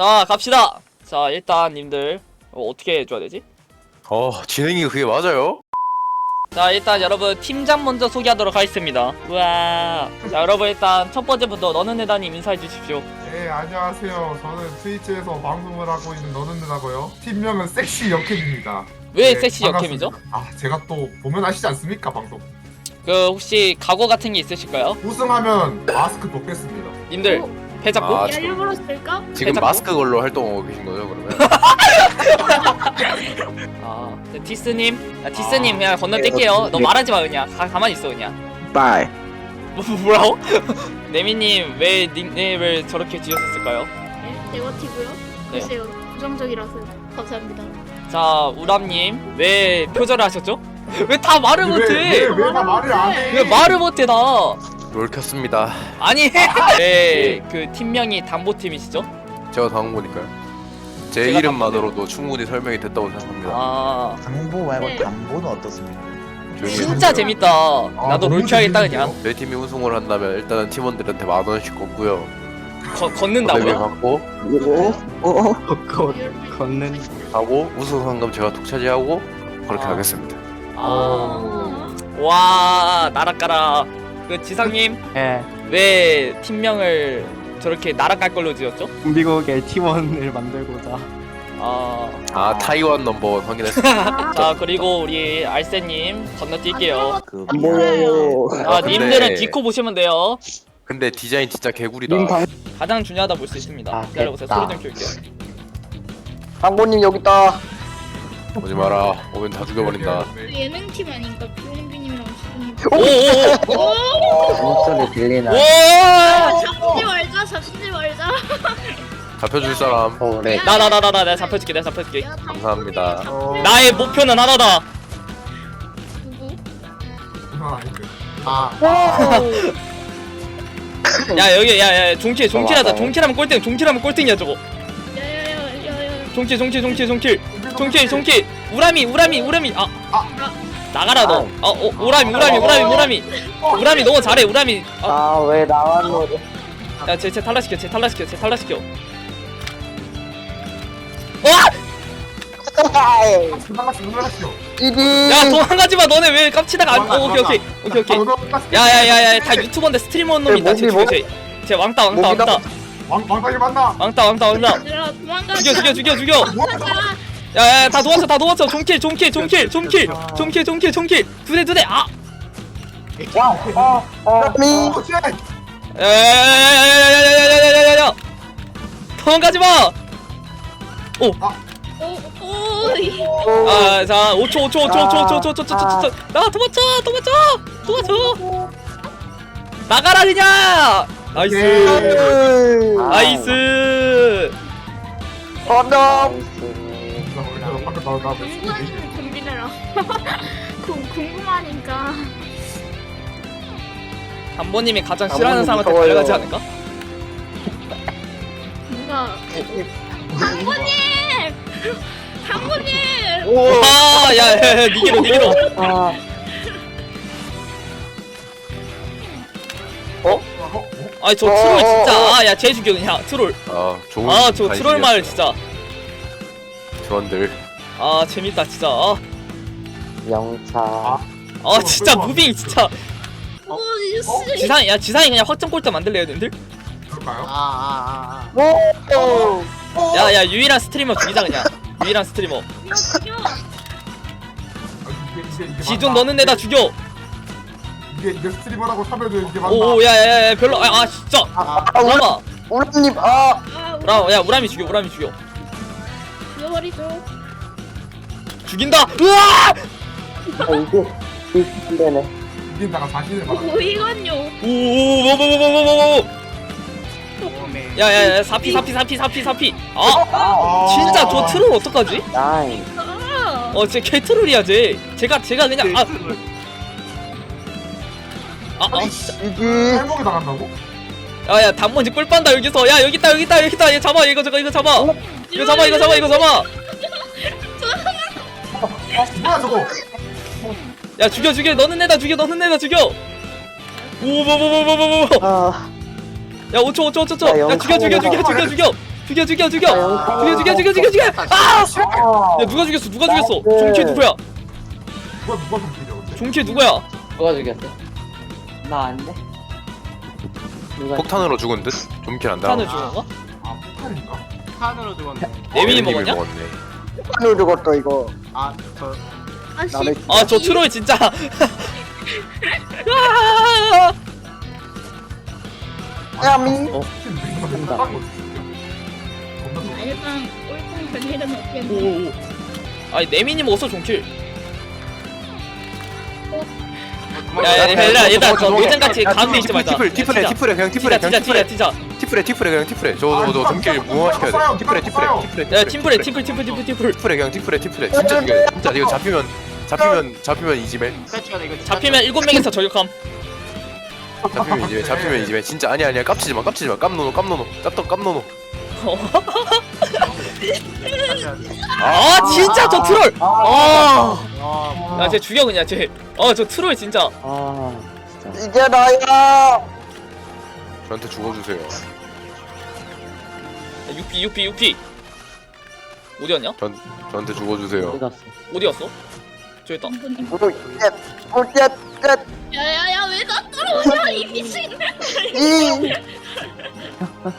자 갑시다 자 일단 님들 어, 어떻게 해줘야 되지? 어 진행이 그게 맞아요? 자 일단 여러분 팀장 먼저 소개하도록 하겠습니다 우와 자 여러분 일단 첫 번째부터 너는 내다님 인사해 주십시오 네 안녕하세요. 저는 트위치에서 방송을 하고 있는 너는느라고요. 팀명은 섹시 역캠입니다. 왜 네, 섹시 반갑습니다. 역캠이죠? 아 제가 또 보면 아시지 않습니까 방송? 그 혹시 각오 같은 게 있으실까요? 우승하면 마스크 벗겠습니다. 님들 패 잡고 아, 야 일부러 쓸까? 지금 괜찮고? 마스크 걸로 활동하고 계신 거죠 그러면? 아 네, 디스님 아, 디스님 그냥 건너뛸게요 너 말하지 마 그냥 가, 가만히 있어 그냥 빠이 뭐, 뭐라고? 네미님 왜 닉네임을 저렇게 지었을까요? 네, 네거티브요. 네. 글쎄요, 부정적이라서요. 감사합니다. 자 우람님 왜 표절을 하셨죠? 왜 다 말을 못해? 왜 왜 다 말을 안 해? 왜 말을 못해 나? 롤 켰습니다 아니 네 그 팀명이 담보팀이시죠? 제가 당한 거니까요 제 제가 이름만으로도 충분히 설명이 됐다고 생각합니다 아 당보 말고 네. 담보는 어떻습니까? 조용히 진짜 해주세요. 재밌다 아, 나도 너무 롤 켜야겠다 재밌는데요? 그냥 저희 팀이 우승을 한다면 일단은 팀원들한테 만 원씩 걷고요 거, 걷는다고요? 받고 오? 오? 걷는. 하고 우승 상금 제가 독차지하고 그렇게 아. 하겠습니다 아, 와 나락가라 그 지상님 예, 왜 팀명을 저렇게 나락갈 걸로 지었죠? 미국의 팀원을 만들고자. 아, 아 타이완 넘버원 확인했습니다. 자 그리고 우리 알세님 건너뛸게요. 그 뭐예요? 아 근데- 님들은 디코 보시면 돼요. 근데 디자인 진짜 개구리다. 가장 중요하다 볼 수 있습니다. 아, 기다려보세요. 됐다. 소리 좀 키울게요. 당보님 여기 있다 오지 마라 오면 다 죽여버린다 예능 팀 아닌가? 목소리 들리나? 오! 잡지 말자, 잡지 말자. 잡혀줄 사람 오래 나나나나 나 내가 잡혀줄게 내가 잡혀줄게 야, 감사합니다. 나의 목표는 하나다 누구? 그건 아닌데. 야 여기 야야 종킬 종킬하자 종킬하면 꼴등 종킬하면 꼴등이야 저거 야야야야야. 종킬 종킬 종킬 종킬 종킬 종킬. 우라미 우라미 우라미 아, 나가라 너. 어, 어 우라미 우라미 우라미 우라미 우라미 너무 잘해 우라미 아, 아왜 나왔노 야쟤쟤 탈락시켜 쟤 탈락시켜 쟤 탈락시켜. 와! 이디 야 도망가지 마. 너네 왜 깝치다가 안 어, 오케이 오케이. 오케이 오케이. 야야야야 다 유튜버인데 스트리머인 놈이 다 목이 죽여 쟤. 쟤 왕따 왕따 왕따. 왕 왕따기 만나. 왕따 왕따 왕따. 얘들아 도망가자. 죽여 죽여 죽여 죽여. 뭐야? 야야야 다 도왔어 다 도왔어 종킬 종킬 종킬 종킬 종킬 종킬 종킬 두대 두대 아미 어, 쟤! 야야야야야야야야야야야야야야 도망가지 마. 오, 오, 이. 아, 자, 5초, 5초, 5초, 5초, 5초, 5초, 5초, 5초, 5초. 나 도망쳐, 도망쳐, 도망쳐. 나가라 그냥. 나이스, 나이스. 건담 나가 나. 궁금하시면 준비해라. 궁 궁금하니까. 담보님이 가장 싫어하는 사람한테 무서워요. 달려가지 않을까? 누가? 장모님! 장모님! 아, 야, 야, 야, 니기로, 니기로. 어? 아, 저 트롤 진짜. 아, 야, 쟤 죽여 그냥 트롤. 아 좋은 아, 저 트롤 말. 진짜. 트런들 아, 재밌다 진짜. 아, 영차 아 진짜 무빙 진짜. 오, 씨. 지상, 야, 지상이 그냥 확정 골대 만들래요, 님들? 그럴까요? 오 야, 야, 유일한 스트리머 죽이자 그냥. 유일한 스트리머. 이거 죽여. 아, 이게 이게 이게 지존 맞나? 너는 내다 죽여. 이게 이게 스트리머라고 사면은 이게 맞나? 오, 야, 야, 야, 별로. 아, 아 진짜. 잠깐만. 우라님 아 아, 우리 라, 야, 우람이 죽여, 우람이 죽여. 죽여버리죠. 죽인다. 으아! 이게 이게네 이긴다가 자신을 막. 오, 이건요. 오, 뭐, 뭐, 뭐, 뭐, 뭐, 뭐, 뭐. 야, 야, 야, 사피, 사피, 사피, 사피, 사피. 아, 아, 진짜 저 트롤 어떡하지? 나이 아, 어, 쟤 개트롤이야, 쟤. 제가, 제가 그냥 아, 아, 아, 진짜. 이디 할목이 당한다고? 야, 야, 단번지 꿀 빤다 여기서. 야, 여기 있다, 여기 있다, 여기 있다. 얘 잡아, 이거 저거 이거 잡아. 이거 잡아, 이거 잡아, 이거 잡아. 뭐야 저거? 야, 죽여, 죽여. 너는 내다 죽여, 너는 내다 죽여. 오, 뭐, 뭐, 뭐, 뭐, 뭐, 뭐. 아야 5초 5초 5초 5초 야, 죽여 죽여 죽여. 죽여 죽여 죽여 죽여 죽여 죽여 죽여 죽여 죽여 죽여 아! 야 누가 죽였어 누가 죽였어 종키 누구야 누가 누가 동필이야 근데? 종키 누구야 누가 죽였어? 나 아닌데? 누가 폭탄으로 죽은 듯? 좀킬 한다. 탄을 죽은 건가? 아 폭탄인가? 탄으로 죽었네. 네민이 먹었냐? 먹었네. 폭탄으로 죽었어 이거 아 저 아씨. 나를 아 저 트롤 진짜 아! 야미 팀 죽는다. 겁나 좋아. 일단 꼴등 별일은 없겠네. 오오오 아니 네민이 먹었어 종킬 야야 얘들아 얘들아 저 노잼같이 가운데 있지 말자 티플 티플에 티플에 그냥 티플에 티자 그냥 티자 티플에 티자 티플에 티플에 그냥 티플에 저저저 좀킬 무효화시켜야 돼. 티플에 티플에 티플에 야 팀플에 팀플 팀플 팀플 팀플 티플에 그냥 티플에 티플에 진짜 죽여. 진짜 이거 잡히면 잡히면 잡히면 이지매. 패치가 이거 잡히면 일곱 명이서 저격함 잡히면 이지매. 잡히면 이지매. 진짜 아니야 아니야 깝치지 마 깝치지 마. 깜노노 깜노노 짭떡 깜노노. 아 진짜 저 트롤 아 아야쟤 죽여 그냥 쟤어저 트롤 진짜 아 진짜 이게 나야 저한테 죽어주세요. 유피 유피 유피 어디였냐? 전 저한테 죽어주세요. 갔어 어디였어? 저기 있다 야야야 왜 나 따라오냐 이 미친. 이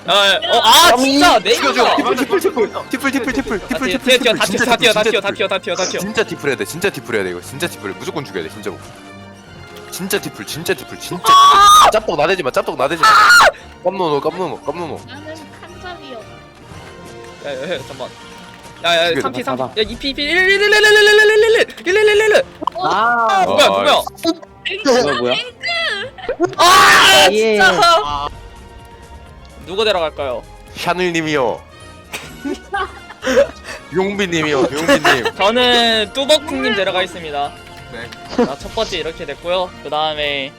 어아 진짜. 네이버가 티플 티플 티플 티플 티플 아, 티플 뛰어 티플 뛰어 다 티플 뛰어 다 진짜 뛰어 다 티플, 뛰어 다 진짜 뛰어 다 뛰어 다 뛰어 진짜 티플 해야 돼. 진짜 티플 해야 돼 이거. 진짜 티플 무조건 죽여야 돼 진짜로. 진짜 티플 진짜 티플 진짜. 티플. 짭떡 나대지 마. 짭떡 나대지 마. 깜노노 깜노노 깜노노. 나는. 야야 잠깐만 야야 죽여, 3피 3피 잡아. 야 2피 1 1 1 1 1 1 1 1 1 1 1아 누구야 누구야 이거 뭐야? 아 예. 진짜 누구 데려갈까요? 샤늘님이요. 용빈님이요. 용빈님. 저는 뚜벅쿵님 데려가겠습니다 네. 자, 첫 번째 이렇게 됐고요 그 다음에